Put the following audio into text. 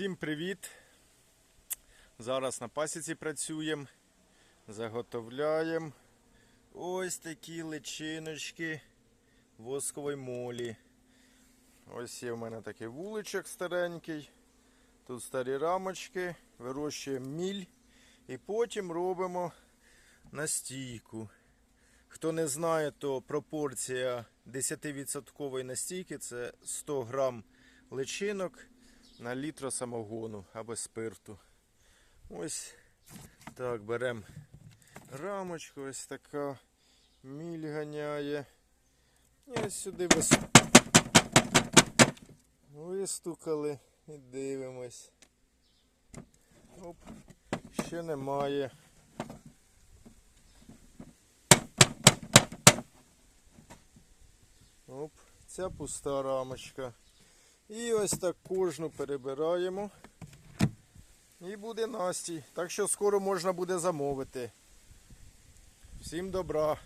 Всім привіт! Зараз на пасіці працюємо, заготовляємо ось такі личиночки воскової молі. Ось є в мене такий вуличок старенький. Тут старі рамочки, вирощуємо міль і потім робимо настійку. Хто не знає, то пропорція 10% настійки це 100 грам личинок на літр самогону або спирту. Ось так беремо рамочку, ось така міль ганяє. І ось сюди вис... вистукали і дивимось. Оп, ще немає. Оп, ця пуста рамочка. І ось так кожну перебираємо. І буде настій. Так що скоро можна буде замовити. Всім добра.